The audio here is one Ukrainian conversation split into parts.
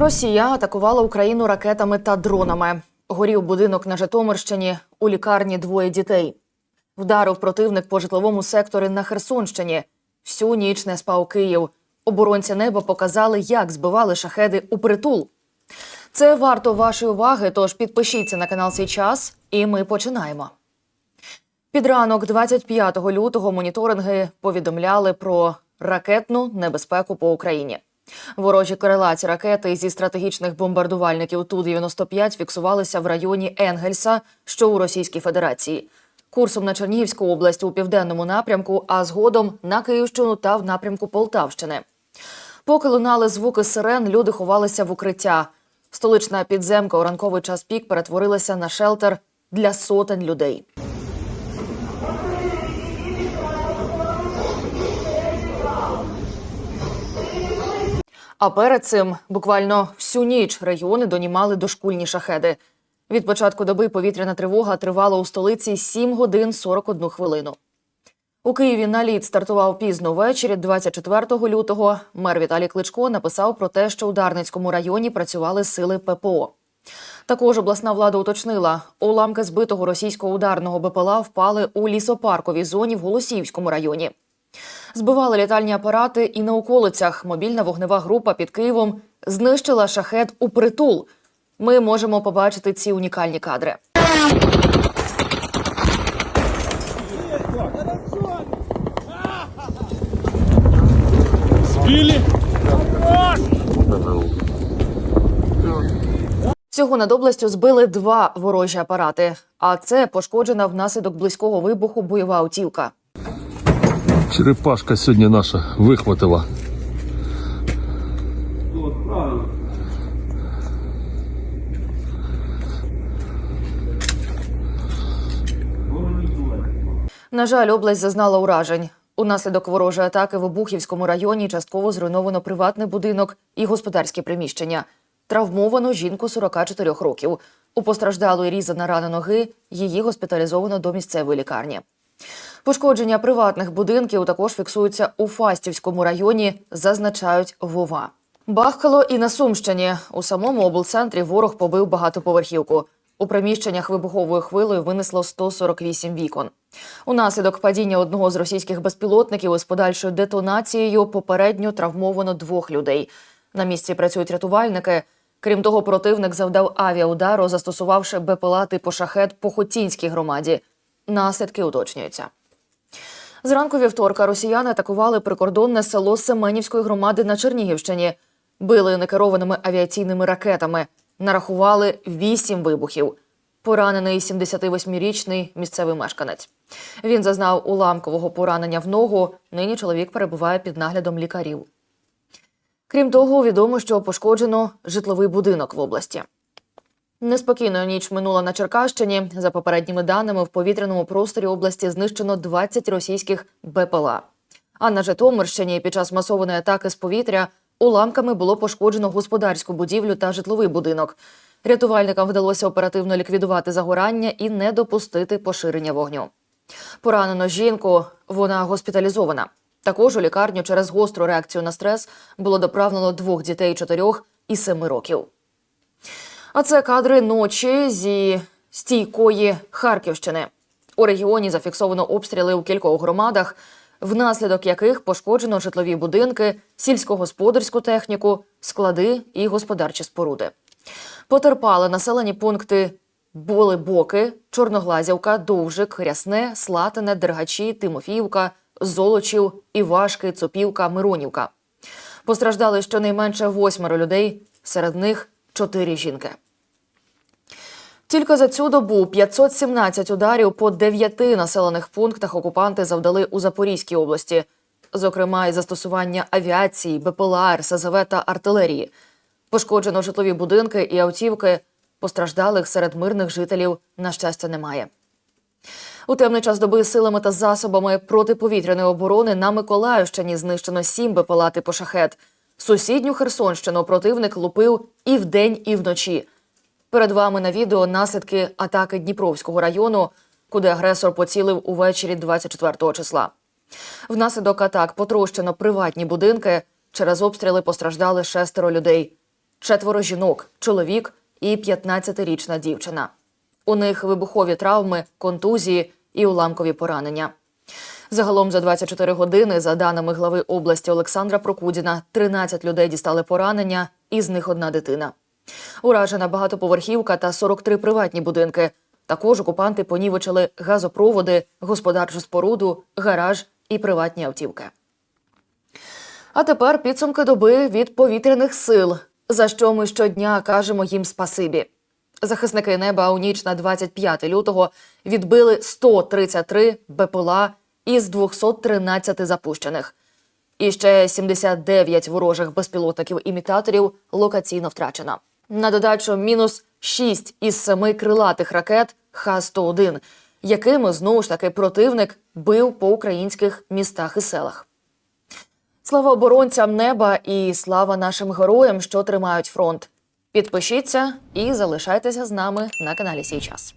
Росія атакувала Україну ракетами та дронами. Горів будинок на Житомирщині, у лікарні двоє дітей. Вдарив противник по житловому секторі на Херсонщині. Всю ніч не спав Київ. Оборонці неба показали, як збивали шахеди у притул. Це варто вашої уваги, тож підпишіться на канал «Свій час» і ми починаємо. Під ранок 25 лютого моніторинги повідомляли про ракетну небезпеку по Україні. Ворожі крилаті ракети зі стратегічних бомбардувальників Ту-95 фіксувалися в районі Енгельса, що у Російській Федерації. Курсом на Чернігівську область у південному напрямку, а згодом на Київщину та в напрямку Полтавщини. Поки лунали звуки сирен, люди ховалися в укриття. Столична підземка у ранковий час пік перетворилася на шелтер для сотень людей. А перед цим буквально всю ніч регіони донімали дошкульні шахеди. Від початку доби повітряна тривога тривала у столиці 7 годин 41 хвилину. У Києві наліт стартував пізно ввечері, 24 лютого. Мер Віталій Кличко написав про те, що у Дарницькому районі працювали сили ППО. Також обласна влада уточнила, уламки збитого російського ударного БПЛА впали у лісопарковій зоні в Голосіївському районі. Збивали літальні апарати і на околицях. Мобільна вогнева група під Києвом знищила шахет у притул. Ми можемо побачити ці унікальні кадри. Сбили? Всього над областю збили два ворожі апарати. А це пошкоджена внаслідок близького вибуху бойова автівка. Черепашка сьогодні наша вихватила. На жаль, область зазнала уражень. Унаслідок ворожої атаки в Обухівському районі частково зруйновано приватний будинок і господарські приміщення. Травмовано жінку 44 років. У постраждалої різана рана ноги. Її госпіталізовано до місцевої лікарні. Пошкодження приватних будинків також фіксуються у Фастівському районі, зазначають Вова. Бахкало і на Сумщині. У самому облцентрі ворог побив багатоповерхівку. У приміщеннях вибуховою хвилею винесло 148 вікон. Унаслідок падіння одного з російських безпілотників із подальшою детонацією попередньо травмовано двох людей. На місці працюють рятувальники. Крім того, противник завдав авіаудару, застосувавши БПЛА типу шахет по Хотінській громаді. Наслідки уточнюються. Зранку вівторка росіяни атакували прикордонне село Семенівської громади на Чернігівщині. Били некерованими авіаційними ракетами. Нарахували вісім вибухів. Поранений 78-річний місцевий мешканець. Він зазнав уламкового поранення в ногу. Нині чоловік перебуває під наглядом лікарів. Крім того, відомо, що пошкоджено житловий будинок в області. Неспокійною ніч минула на Черкащині. За попередніми даними, в повітряному просторі області знищено 20 російських БПЛА. А на Житомирщині під час масованої атаки з повітря уламками було пошкоджено господарську будівлю та житловий будинок. Рятувальникам вдалося оперативно ліквідувати загорання і не допустити поширення вогню. Поранено жінку, вона госпіталізована. Також у лікарню через гостру реакцію на стрес було доправлено двох дітей 4 і 7 років. А це кадри ночі зі стійкої Харківщини. У регіоні зафіксовано обстріли у кількох громадах, внаслідок яких пошкоджено житлові будинки, сільськогосподарську техніку, склади і господарчі споруди. Потерпали населені пункти були Боки, Чорноглазівка, Довжик, Рясне, Слатине, Дергачі, Тимофіївка, Золочів, Івашки, Цопівка, Миронівка. Постраждали щонайменше восьмеро людей, серед них чотири жінки. Тільки за цю добу 517 ударів по дев'яти населених пунктах окупанти завдали у Запорізькій області, зокрема із застосування авіації, БПЛА, РСЗВ та артилерії. Пошкоджено житлові будинки і автівки. Постраждалих серед мирних жителів, на щастя, немає. У темний час доби силами та засобами протиповітряної оборони на Миколаївщині знищено сім БПЛА типу шахет. Сусідню Херсонщину противник лупив і вдень, і вночі. Перед вами на відео наслідки атаки Дніпровського району, куди агресор поцілив увечері 24 числа. Внаслідок атак потрощено приватні будинки. Через обстріли постраждали шестеро людей. четверо жінок, чоловік і 15-річна дівчина. У них вибухові травми, контузії і уламкові поранення. Загалом за 24 години, за даними глави області Олександра Прокудіна, 13 людей дістали поранення, із них одна дитина. Уражена багатоповерхівка та 43 приватні будинки. Також окупанти понівечили газопроводи, господарчу споруду, гараж і приватні автівки. А тепер підсумки доби від повітряних сил, за що ми щодня кажемо їм спасибі. Захисники неба у ніч на 25 лютого відбили 133 БПЛА із 213 запущених. І ще 79 ворожих безпілотників-імітаторів локаційно втрачено. На додачу мінус 6 із 7 крилатих ракет Х-101, якими знову ж таки противник бив по українських містах і селах. Слава оборонцям неба і слава нашим героям, що тримають фронт. Підпишіться і залишайтеся з нами на каналі Сій час.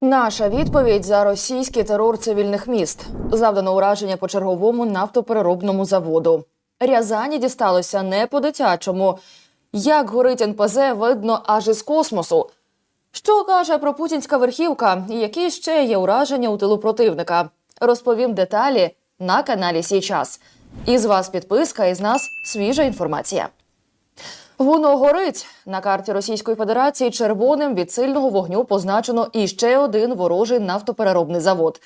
Наша відповідь за російський терор цивільних міст завдано ураження по черговому нафтопереробному заводу. Рязані дісталося не по дитячому. Як горить НПЗ, видно аж із космосу. Що каже про путінська верхівка і які ще є ураження у тилу противника? Розповім деталі на каналі Сій час. Із вас підписка, із нас свіжа інформація. Воно горить на карті Російської Федерації червоним від сильного вогню позначено іще один ворожий нафтопереробний завод.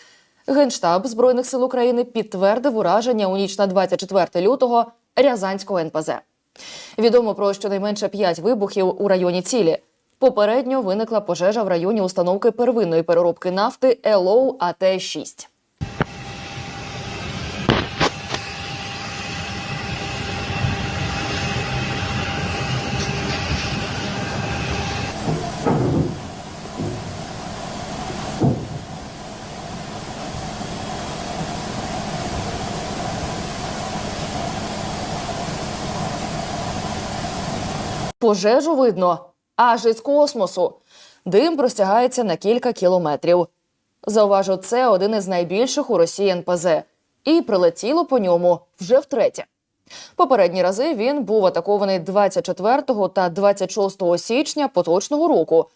Генштаб збройних сил України підтвердив ураження у ніч на 24 лютого Рязанського НПЗ. Відомо про щонайменше 5 вибухів у районі цілі. Попередньо виникла пожежа в районі установки первинної переробки нафти ЕЛОУ АТ-6. Пожежу видно аж із космосу. Дим простягається на кілька кілометрів. Зауважу, це один із найбільших у Росії НПЗ, і прилетіло по ньому вже втретє. Попередні рази він був атакований 24 та 26 січня поточного року.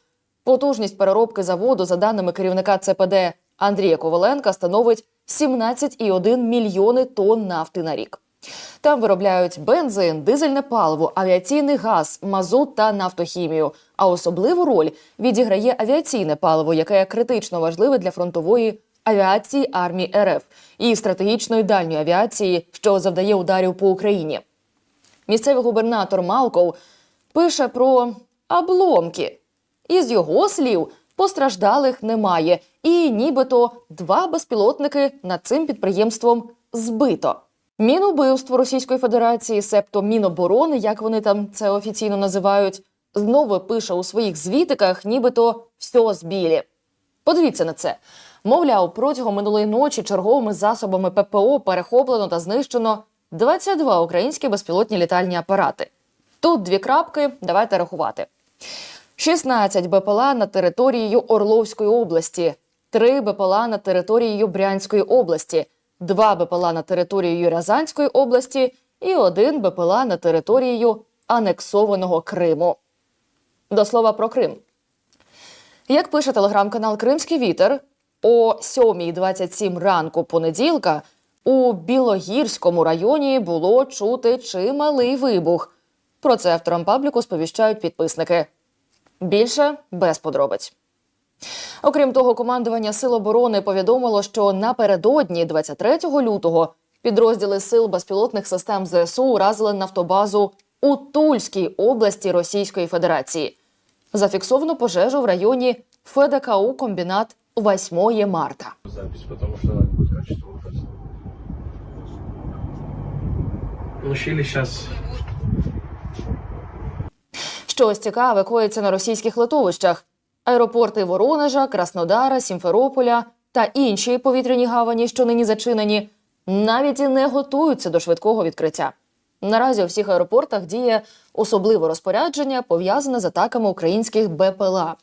Потужність переробки заводу, за даними керівника ЦПД Андрія Коваленка, становить 17,1 мільйони тонн нафти на рік. Там виробляють бензин, дизельне паливо, авіаційний газ, мазут та нафтохімію. А особливу роль відіграє авіаційне паливо, яке критично важливе для фронтової авіації армії РФ і стратегічної дальньої авіації, що завдає ударів по Україні. Місцевий губернатор Малков пише про обломки. Із його слів, постраждалих немає, і нібито два безпілотники над цим підприємством збито. Мінубивство Російської Федерації, себто Міноборони, як вони там це офіційно називають, знову пише у своїх звітиках, нібито все збілі. Подивіться на це. Мовляв, протягом минулої ночі черговими засобами ППО перехоплено та знищено 22 українські безпілотні літальні апарати. Тут дві крапки, давайте рахувати. 16 БПЛА над територією Орловської області, 3 БПЛА над територією Брянської області, 2 БПЛА над територією Рязанської області і 1 БПЛА над територією анексованого Криму. До слова про Крим. Як пише телеграм-канал Кримський вітер, о 7.27 ранку понеділка у Білогірському районі було чути чималий вибух. Про це авторам пабліку сповіщають підписники. Більше без подробиць. Окрім того, командування Сил оборони повідомило, що напередодні, 23 лютого, підрозділи сил безпілотних систем ЗСУ уразили нафтобазу у Тульській області Російської Федерації. Зафіксовано пожежу в районі ФДКУ комбінат 8 марта. запись, качество ужасно. Лучили Щось цікаве коїться на російських литовищах. Аеропорти Воронежа, Краснодара, Сімферополя та інші повітряні гавані, що нині зачинені, навіть і не готуються до швидкого відкриття. Наразі у всіх аеропортах діє особливе розпорядження, пов'язане з атаками українських БПЛА.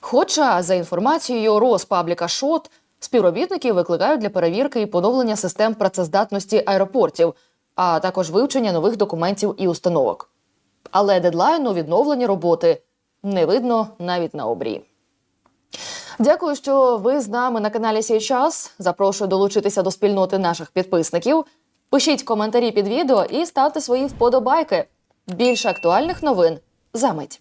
Хоча, за інформацією Роспабліка Шот, Співробітників викликають для перевірки і поновлення систем працездатності аеропортів, а також вивчення нових документів і установок. Але дедлайну відновлення роботи не видно навіть на обрії. Дякую, що ви з нами на каналі Сій час. Запрошую долучитися до спільноти наших підписників. Пишіть коментарі під відео і ставте свої вподобайки. Більше актуальних новин за мить.